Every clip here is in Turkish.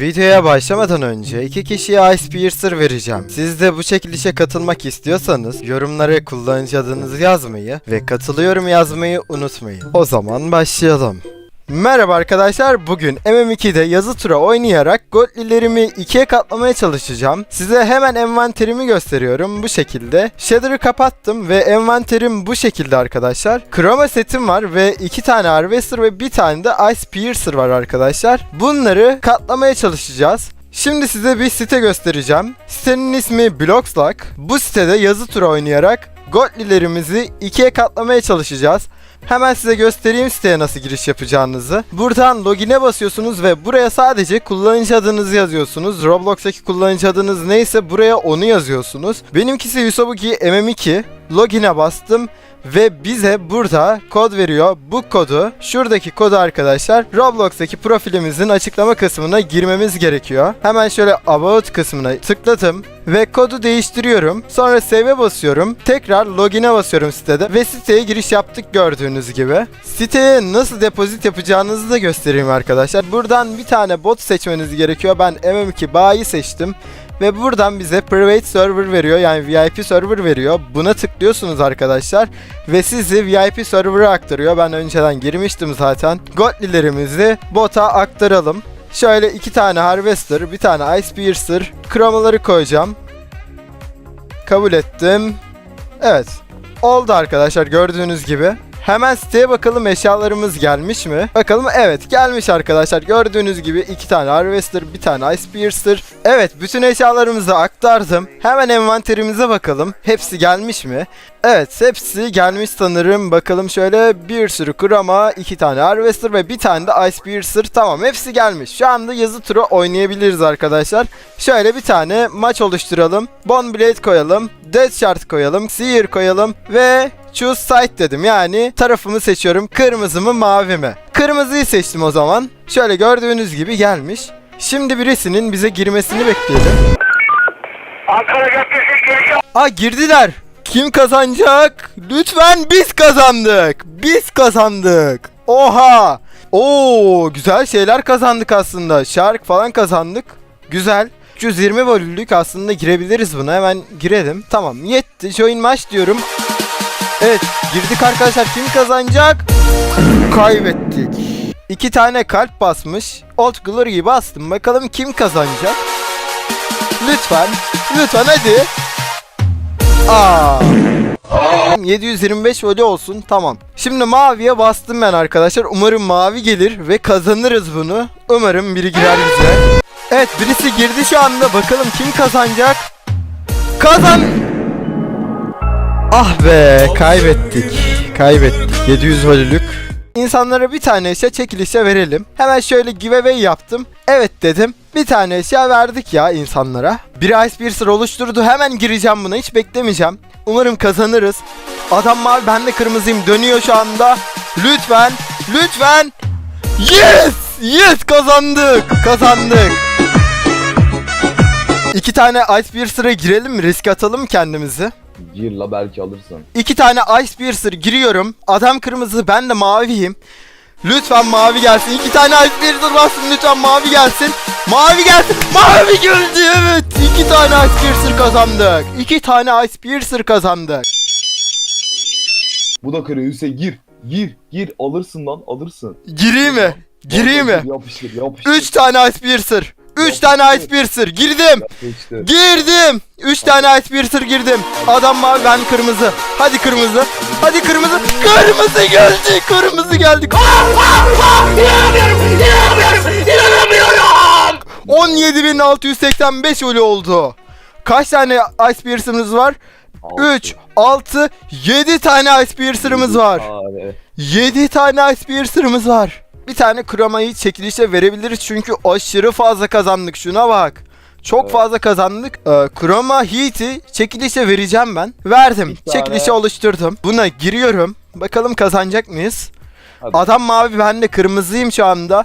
Videoya başlamadan önce iki kişiye Ice Piercer vereceğim. Siz de bu çekilişe katılmak istiyorsanız yorumlara kullanıcı adınızı yazmayı ve katılıyorum yazmayı unutmayın. O zaman başlayalım. Merhaba arkadaşlar. Bugün MM2'de yazı tura oynayarak Godly'lerimi ikiye katlamaya çalışacağım. Size hemen envanterimi gösteriyorum bu şekilde. Shader'ı kapattım ve envanterim bu şekilde arkadaşlar. Chroma setim var ve iki tane Harvester ve bir tane de Ice Piercer var arkadaşlar. Bunları katlamaya çalışacağız. Şimdi size bir site göstereceğim. Sitenin ismi Bloxlock. Bu sitede yazı tura oynayarak Godly'lerimizi ikiye katlamaya çalışacağız. Hemen size göstereyim siteye nasıl giriş yapacağınızı. Buradan login'e basıyorsunuz ve buraya sadece kullanıcı adınızı yazıyorsunuz. Roblox'taki kullanıcı adınız neyse buraya onu yazıyorsunuz. Benimkisi Yusobuki MM2. Login'e bastım ve bize burada kod veriyor. Bu kodu, şuradaki kodu arkadaşlar Roblox'taki profilimizin açıklama kısmına girmemiz gerekiyor. Hemen şöyle About kısmına tıkladım ve kodu değiştiriyorum. Sonra Save'e basıyorum. Tekrar Login'e basıyorum sitede ve siteye giriş yaptık gördüğünüz gibi. Siteye nasıl depozit yapacağınızı da göstereyim arkadaşlar. Buradan bir tane bot seçmeniz gerekiyor. Ben MM2 Bayi seçtim. Ve buradan bize private server veriyor yani VIP server veriyor. Buna tıklıyorsunuz arkadaşlar ve sizi VIP server'a aktarıyor. Ben önceden girmiştim zaten. Godly'lerimizi bota aktaralım. Şöyle iki tane Harvester, bir tane Ice Piercer, kromaları koyacağım. Kabul ettim. Evet. Oldu arkadaşlar gördüğünüz gibi. Hemen siteye bakalım eşyalarımız gelmiş mi? Bakalım evet gelmiş arkadaşlar. Gördüğünüz gibi iki tane Harvester, bir tane Ice Piercer. Evet bütün eşyalarımızı aktardım. Hemen envanterimize bakalım. Hepsi gelmiş mi? Evet hepsi gelmiş sanırım. Bakalım şöyle bir sürü krama, iki tane Harvester ve bir tane de Ice Piercer. Tamam hepsi gelmiş. Şu anda yazı turu oynayabiliriz arkadaşlar. Şöyle bir tane maç oluşturalım. Bone Blade koyalım. Death Shard koyalım. Seer koyalım. Ve Choose side dedim. Yani tarafımı seçiyorum. Kırmızı mı mavi mi? Kırmızıyı seçtim o zaman. Şöyle gördüğünüz gibi gelmiş. Şimdi birisinin bize girmesini bekleyelim. Ankara Caddesi. Aa girdiler. Kim kazanacak? Lütfen biz kazandık. Biz kazandık. Oha. Oo güzel şeyler kazandık aslında. Shark falan kazandık. Güzel. 320 volümlük aslında girebiliriz buna. Hemen girelim. Tamam yetti. Join maç diyorum. Evet girdik arkadaşlar. Kim kazanacak? Kaybettik. İki tane kalp basmış. Old Glory'yi bastım. Bakalım kim kazanacak? Lütfen. Lütfen hadi. Aa. 725 voli olsun tamam. Şimdi maviye bastım ben arkadaşlar. Umarım mavi gelir ve kazanırız bunu. Umarım biri girer bize. Evet birisi girdi şu anda. Bakalım kim kazanacak? Kazan. Ah be kaybettik. Kaybettik. 700 volülük. İnsanlara bir tane eşya çekilişe verelim. Hemen şöyle giveaway yaptım. Evet dedim. Bir tane eşya verdik ya insanlara. Bir Ice Piercer oluşturdu. Hemen gireceğim buna. Hiç beklemeyeceğim. Umarım kazanırız. Adam mavi ben de kırmızıyım. Dönüyor şu anda. Lütfen. Lütfen. Yes! Yes kazandık. Kazandık. İki tane Ice Piercer'a girelim mi? Risk atalım kendimizi? Gir la belki alırsın. İki tane Ice Piercer giriyorum. Adam kırmızı ben de maviyim. Lütfen mavi gelsin. İki tane Ice Piercer bassın. Lütfen mavi gelsin. Mavi gelsin. Mavi geldi evet. İki tane Ice Piercer kazandık. İki tane Ice Piercer kazandık. Bu da kırıyor Hüseyin gir. Gir gir alırsın lan alırsın. Gireyim mi? Gireyim mi? Yapıştır yapıştır. Üç tane Ice Piercer. Üç tane Ice Piercer. Girdim. Girdim. Üç tane Ice Piercer girdim. Adam mavi ben kırmızı. Hadi kırmızı. Hadi kırmızı. Kırmızı geldi. Kırmızı geldi. İnanamıyorum, inanamıyorum, inanamıyorum. 17685 ölü oldu. Kaç tane Ice Piercer'ımız var? Altı. 3, 6, 7 tane Ice Piercer'ımız var. Abi. 7 tane Ice Piercer'ımız var. Bir tane kromayı çekilişe verebiliriz çünkü aşırı fazla kazandık. Şuna bak. Çok Evet. fazla kazandık. Ee, Chroma Heat'i çekilişe vereceğim ben. Verdim. Bir tane- Çekilişe oluşturdum. Buna giriyorum. Bakalım kazanacak mıyız? Hadi. Adam mavi ben de kırmızıyım şu anda.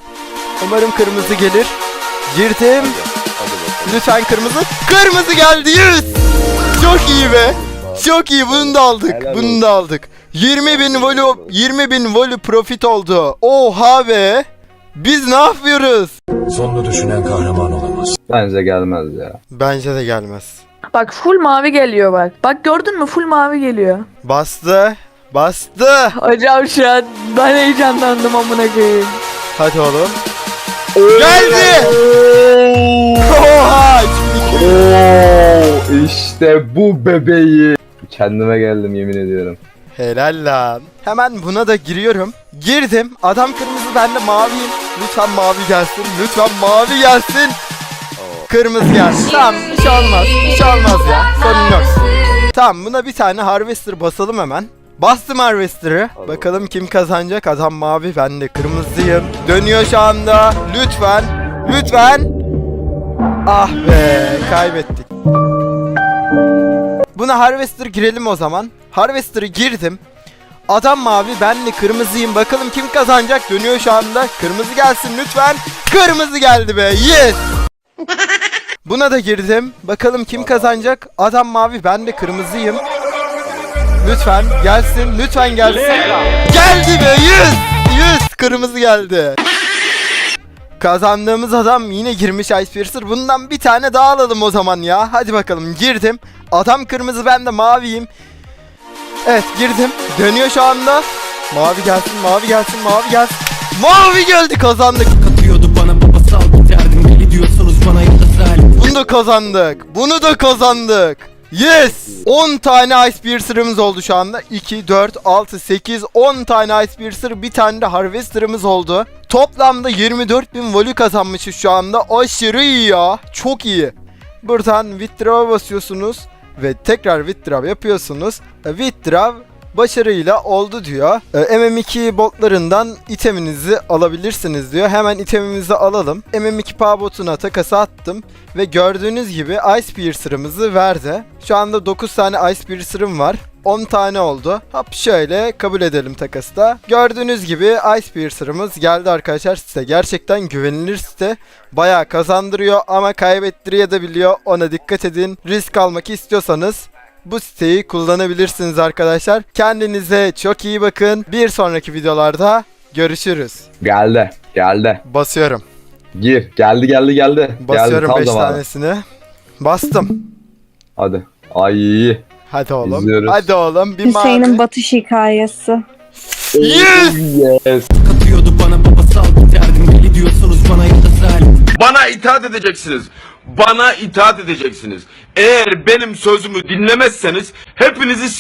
Umarım kırmızı gelir. Girdim. Hadi bakalım. Lütfen kırmızı. Kırmızı geldi. Yes! Çok iyi be. Çok iyi bunu da aldık. Helal bunu olsun. da aldık. 20 bin volu 20 bin volu profit oldu. Oha be. Biz ne yapıyoruz? Sonunu düşünen kahraman olamaz. Bence gelmez ya. Bence de gelmez. Bak full mavi geliyor bak. Bak gördün mü full mavi geliyor. Bastı. Bastı. Hocam şu an ben heyecanlandım amına koyayım. Hadi oğlum. Geldi. Oha. Oo, işte bu bebeği. Kendime geldim yemin ediyorum. Helal lan. Hemen buna da giriyorum. Girdim. Adam kırmızı ben de maviyim. Lütfen mavi gelsin. Lütfen mavi gelsin. Kırmızı gelsin. Tamam bir şey olmaz. Bir şey olmaz ya. Sorun yok. Tamam buna bir tane harvester basalım hemen. Bastım harvester'ı. Bakalım kim kazanacak. Adam mavi ben de kırmızıyım. Dönüyor şu anda. Lütfen. Lütfen. Ah be kaybettik. Buna Harvester girelim o zaman. Harvester'ı girdim. Adam mavi ben de kırmızıyım. Bakalım kim kazanacak? Dönüyor şu anda. Kırmızı gelsin lütfen. Kırmızı geldi be. Yes. Buna da girdim. Bakalım kim kazanacak? Adam mavi ben de kırmızıyım. Lütfen gelsin. Lütfen gelsin. Geldi be. Yes. Yes. Kırmızı geldi. Kazandığımız adam yine girmiş Ice Piercer. Bundan bir tane daha alalım o zaman ya. Hadi bakalım girdim. Adam kırmızı ben de maviyim. Evet girdim. Dönüyor şu anda. Mavi gelsin, mavi gelsin, mavi gelsin. Mavi geldi kazandık. Katıyordu bana babasal bir derdim. Deli diyorsunuz bana zalim. Bunu da kazandık. Bunu da kazandık. Yes! 10 tane Ice Piercer'ımız oldu şu anda. 2, 4, 6, 8, 10 tane Ice Piercer, bir tane de Harvester'ımız oldu. Toplamda 24.000 volü kazanmışız şu anda. Aşırı iyi ya. Çok iyi. Buradan withdraw'a basıyorsunuz ve tekrar withdraw yapıyorsunuz. E, Withdraw başarıyla oldu diyor. E, MM2 botlarından iteminizi alabilirsiniz diyor. Hemen itemimizi alalım. MM2 power botuna takası attım ve gördüğünüz gibi Ice Piercer'ımızı verdi. Şu anda 9 tane Ice Piercer'ım var. 10 tane oldu. Hop şöyle kabul edelim takası da. Gördüğünüz gibi Ice Piercer'ımız geldi arkadaşlar size. Gerçekten güvenilir site. Bayağı kazandırıyor ama kaybettiriyor da biliyor. Ona dikkat edin. Risk almak istiyorsanız bu siteyi kullanabilirsiniz arkadaşlar. Kendinize çok iyi bakın. Bir sonraki videolarda görüşürüz. Geldi. Geldi. Basıyorum. Gir. Geldi geldi geldi. Basıyorum geldi, 5 tam zamanı. tanesini. Bastım. Hadi. Ay. Hadi oğlum. İzliyoruz. Hadi oğlum bir Hüseyin'in mavi. batış hikayesi. Yes! Yes. Katıyordu bana babasal derdim. Deli diyorsunuz bana ya da. Bana itaat edeceksiniz. Bana itaat edeceksiniz. Eğer benim sözümü dinlemezseniz hepinizi